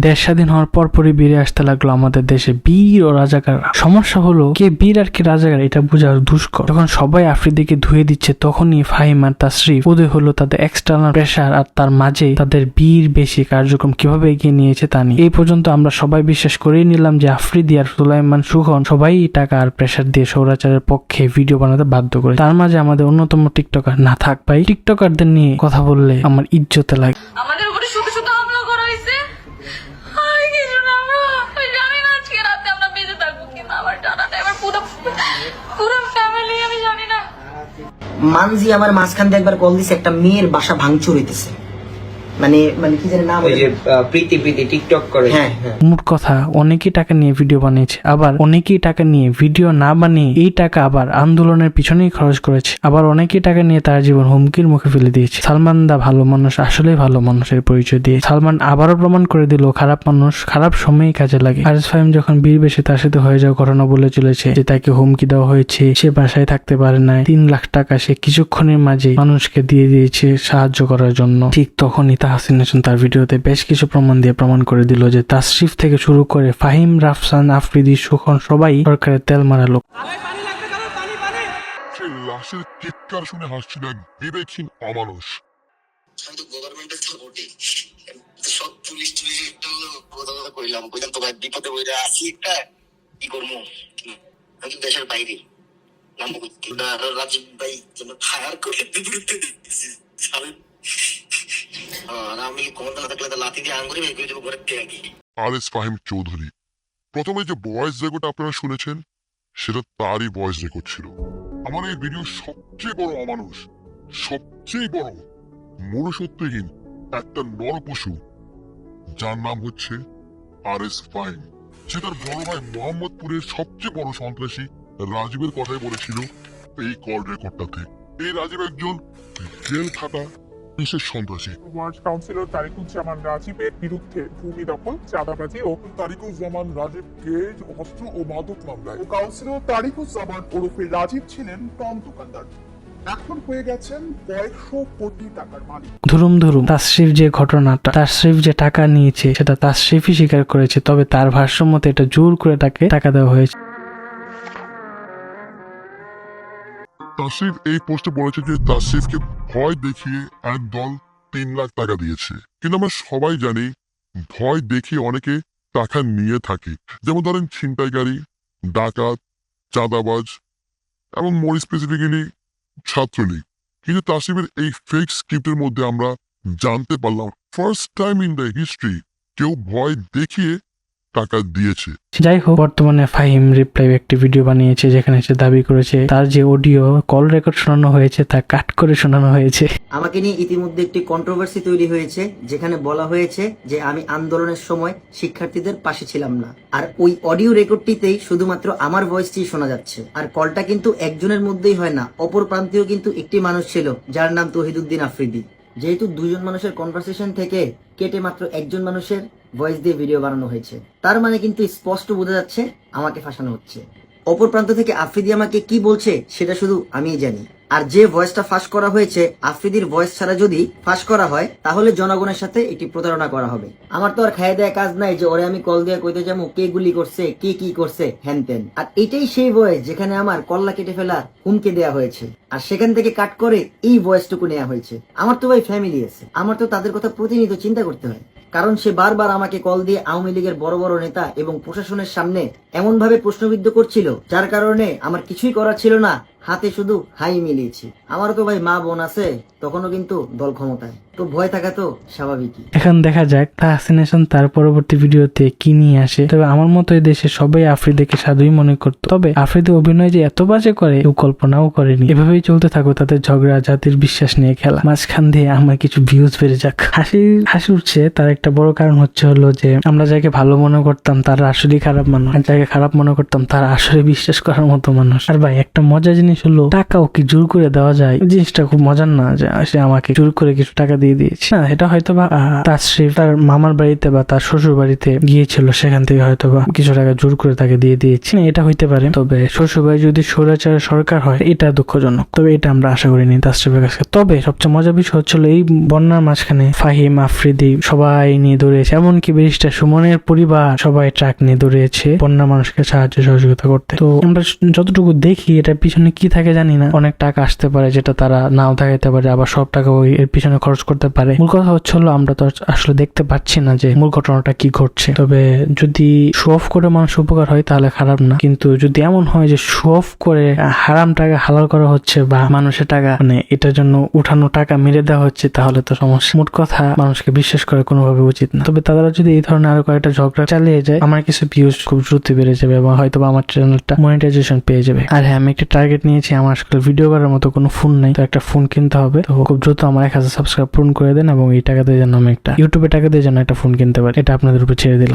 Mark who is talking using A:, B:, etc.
A: দেশ স্বাধীন হওয়ার পরপরই বেড়ে আসতে লাগল আমাদের দেশে। বীর ও রাজাকাররা। সমস্যা হলো, কে বীর আর কে রাজাকার, এটা বোঝা দুষ্কর। যখন সবাই আফ্রিদিকে ধুয়ে দিচ্ছে, তখনই ফাহিম আর তাসরিফ উদয় হলো তাদের এক্সটার্নাল প্রেশার আর তার মাঝে তাদের বীর বেশি কার্যক্রম কীভাবে এগিয়ে নিয়েছে তা নিয়ে। এই পর্যন্ত আমরা সবাই বিশ্বাস করেই নিলাম যে আফ্রিদি আর সুলাইমান সুখন সবাই টাকা আর প্রেশার দিয়ে সৌরাচারের পক্ষে ভিডিও বানাতে বাধ্য করে তার মাঝে আমাদের অন্যতম টিকটকার না থাক ভাই। টিকটকারদের নিয়ে কথা বললে আমার ইজ্জতে লাগে।
B: আমাদের
C: মানজি আমার মাঝখান দিয়ে একবার কল দিছে একটা মেয়ের বাসা ভাঙচুর হইতেছে। মানে মানে কি জানি নাম
D: ওই যে প্রীতি প্রীতি টিকটক করে।
C: হ্যাঁ। হ্যাঁ।
A: মোট কথা অনেকেই টাকা নিয়ে ভিডিও বানিয়েছে আবার অনেকেই টাকা নিয়ে ভিডিও না বানিয়ে এই টাকা আবার আন্দোলনের পিছনেই খরচ করেছে। আবার অনেকেই টাকা নিয়ে তার জীবন হুমকির মুখে ফেলে দিয়েছে। সালমান দা ভালো মানুষ আসলেই ভালো মানুষের পরিচয় দিয়ে সালমান আবারও প্রমাণ করে দিল খারাপ মানুষ খারাপ সময়ই কাজে লাগে। আরএস ফাহিম যখন বীর বেশে তার সাথে হয়ে যাওয়া ঘটনা বলে চলেছে যে তাকে হুমকি দেওয়া হয়েছে সে বাসায় থাকতে পারে না তিন লাখ টাকা সে কিছুক্ষণের মাঝে মানুষকে দিয়ে দিয়েছে সাহায্য করার জন্য। ঠিক তখনই তাহসিন হাসান তার ভিডিওতে বেশ কিছু প্রমাণ দিয়ে প্রমাণ করে দিল যে তাসরিফ থেকে শুরু করে ফাহিম রাফসান আফ্রিদি সুখন সবাই সরকারের তেল মারা লোক
E: লাশের চিৎকার শুনে হাসছিল বিবেকহীন অমানুষ
F: আমি তো গভর্নমেন্টের সাপোর্টে সব পুলিশ টুলিশ কথা কথা কইলাম কইলাম তো ভাই বিপদে বইরা আসি একটা কি করব আমি তো দেশের বাইরে রাজীব ভাই যেন ফায়ার করে বিপরীতে
E: এস ফাহিম চৌধুরী, প্রথমে যে আপনারা শুনেছেন, সেটা তারই রেকর্ড ছিল। আমার এই ভিডিও সবচেয়ে বড় অমানুষ, সবচেয়ে বড় মনুষ্যত্বহীন একটা যার নাম হচ্ছে ফাহিম। সে তার বড় ভাই মোহাম্মদপুরের সবচেয়ে বড় সন্ত্রাসী রাজীবের কথাই বলেছিল এই কল রেকর্ডটাতে এই রাজীব একজন জেল খাটা বিশেষ সন্ত্রাসী
G: ওয়ার্ড কাউন্সিলর তারিকুজ্জামান রাজীবের বিরুদ্ধে ভূমি দখল চাঁদাবাজি ও
E: তারিকুজ্জামান রাজীবকে অস্ত্র ও মাদক মামলায়।
G: কাউন্সিলর তারিকুজ্জামান ওরফে রাজীব ছিলেন টম দোকানদার এখন হয়ে গেছেন কয়েকশো কোটি টাকার মালিক।
A: ধুরুম ধুরুম তাসরিফ যে ঘটনাটা তাসরিফ যে টাকা নিয়েছে সেটা তাসরিফই স্বীকার করেছে তবে তার ভাষ্য মতে এটা জোর করে তাকে টাকা দেওয়া হয়েছে।
E: তাসিফ এই পোস্টে বলেছে যে তাসিফকে ভয় দেখিয়ে এক দল তিন লাখ টাকা দিয়েছে। কিন্তু আমরা সবাই জানি ভয় দেখিয়ে অনেকে টাকা নিয়ে থাকে। যেমন ধরেন ছিনতাইকারী ডাকাত, চাঁদাবাজ এবং মোর স্পেসিফিক্যালি ছাত্রলীগ। কিন্তু তাসিফের এই ফেক স্ক্রিপ্টের মধ্যে আমরা জানতে পারলাম first time in the history কেউ ভয় দেখিয়ে টাকা দিয়েছে।
A: যাই হোক বর্তমানে ফাহিম রিপ্লাই একটি ভিডিও বানিয়েছে যেখানে সে দাবি করেছে তার যে অডিও কল রেকর্ড শোনানো হয়েছে তা কাট করে শোনানো হয়েছে।
C: আমাকে নিয়ে ইতিমধ্যে একটি কন্ট্রোভার্সি তৈরি হয়েছে যেখানে বলা হয়েছে যে আমি আন্দোলনের সময় শিক্ষার্থীদের পাশে ছিলাম না। আর ওই অডিও রেকর্ডটিতেই শুধুমাত্র আমার ভয়েসটি শোনা যাচ্ছে। আর কলটা কিন্তু একজনের মধ্যেই হয় না অপর প্রান্তেও কিন্তু একটি মানুষ ছিল যার নাম তহিদুদ্দিন আফ্রিদি। যেহেতু দুজন মানুষের কনভারসেশন থেকে কেটে মাত্র একজন মানুষের ভয়েস দিয়ে ভিডিও বানানো হয়েছে। তার মানে কিন্তু স্পষ্ট বোঝা যাচ্ছে আমাকে ফাঁসানো হচ্ছে। অপর প্রান্ত থেকে আফ্রিদি আমাকে কি বলছে সেটা শুধু আমিই জানি। আর যে ভয়েসটা ফাঁস করা হয়েছে, আফ্রিদির ভয়েস ছাড়া যদি ফাঁস করা হয়, তাহলে জনগণের সাথে এটি প্রতারণা করা হবে। আমার তো আর খাই দেয়া কাজ নাই যে ওরে আমি কল দিয়ে কইতে যাব কে গুলি করছে, কে কি করছে হ্যান তেন। আর এটাই সেই ভয়েস যেখানে আমার কল্লা কেটে ফেলার হুমকি দেয়া হয়েছে। আর সেখান থেকে কাট করে এই ভয়েসটুকু নেওয়া হয়েছে। আমার তো ভাই ফ্যামিলি আছে। আমার তো তাদের কথা প্রতিনিয়ত চিন্তা করতে হয়। কারণ সে বারবার আমাকে কল দিয়ে আওয়ামী লীগের বড় বড় নেতা এবং প্রশাসনের সামনে এমনভাবে প্রশ্নবিদ্ধ করছিল, যার কারণে আমার কিছুই করার ছিল না। হাতে শুধু হাই মিলিয়েছি। আমারও তো ভাই মা বোন আছে, তখনও কিন্তু দল ক্ষমতায়। তো ভয় থাকা তো স্বাভাবিকই।
A: এখন দেখা যাক হাসান তার পরবর্তী ভিডিওতে কি নিয়ে আসে। তবে আমার মতো এই দেশে সবাই আফ্রিদিকে সাধুই মনে করতো। তবে আফ্রিদি অভিনয় যে এত বাজে করে, কেউ কল্পনাও করেনি। এভাবেই চলতে থাকো তাদের ঝগড়া, জাতির বিশ্বাস নিয়ে খেলা। মাঝখান দিয়ে আমার কিছু ভিউজ বেড়ে যাক। হাসি হাসি উঠছে। তার একটা বড় কারণ হচ্ছে হলো যে, আমরা যাকে ভালো মনে করতাম, তারা আসলেই খারাপ মানুষ। যাকে খারাপ মনে করতাম, তারা আসলে বিশ্বাস করার মতো মানুষ। আর ভাই, একটা মজার জিনিস জিনিস হলো টাকাও কি জোর করে দেওয়া যায়? জিনিসটা খুব মজার না যে সে আমাকে জোর করে কিছু টাকা দিয়ে দিয়েছে। না এটা হয়তো বা আহ, তাসরিফ তার মামার বাড়িতে বা তার শ্বশুর বাড়িতে গিয়েছিল সেখান থেকে হয়তো বা কিছু টাকা জোর করে তাকে দিয়ে দিয়েছে। না, এটা হইতে পারে। তবে শ্বশুর বাড়ি যদি স্বৈরাচারের সরকার হয় এটা দুঃখজনক। তবে এটা আমরা আশা করিনি তাসরিফের কাছে। তবে সবচেয়ে মজার বিষয় হচ্ছিল এই বন্যার মাঝখানে ফাহিম আফ্রিদি সবাই নিয়ে দৌড়িয়েছে এমনকি ব্যারিস্টার সুমনের পরিবার সবাই ট্রাক নিয়ে দৌড়িয়েছে বন্যা মানুষকে সাহায্য সহযোগিতা করতে। তো আমরা যতটুকু দেখি এটা পিছনে কি থাকে জানি না। অনেক টাকা আসতে পারে যেটা তারা নাও থাকাইতে পারে, আবার সব টাকা ওই এর পিছনে খরচ করতে পারে। মূল কথা হচ্ছে হলো, আমরা তো আসলে দেখতে পাচ্ছি না যে মূল ঘটনাটা কি ঘটছে। তবে যদি শো অফ করে মানুষ উপকার হয়, তাহলে খারাপ না। কিন্তু যদি এমন হয় যে শো অফ করে হারাম টাকা হালাল করা হচ্ছে বা মানুষের টাকা মানে এটার জন্য উঠানো টাকা মেরে দেওয়া হচ্ছে, তাহলে তো সমস্যা। মোট কথা, মানুষকে বিশ্বাস করা কোনোভাবে উচিত না। তবে তারা যদি এই ধরনের আরও কয়েকটা ঝগড়া চালিয়ে যায়, আমার কিছু ভিউজ খুব দ্রুত বেড়ে যাবে এবং হয়তো আমার চ্যানেলটা মনিটাইজেশন পেয়ে যাবে। আর হ্যাঁ আমি একটা টার্গেট নিয়েছি, আমার আসলে ভিডিও করার মতো কোনো ফোন নেই। তো একটা ফোন কিনতে হবে। তো খুব দ্রুত আমার এক হাজার সাবস্ক্রাইব পূরণ করে দেন এবং এই টাকা দিয়ে যেন আমি একটা ইউটিউবে টাকা দিয়ে যেন একটা ফোন কিনতে পারি। এটা আপনাদের উপর ছেড়ে দিলাম।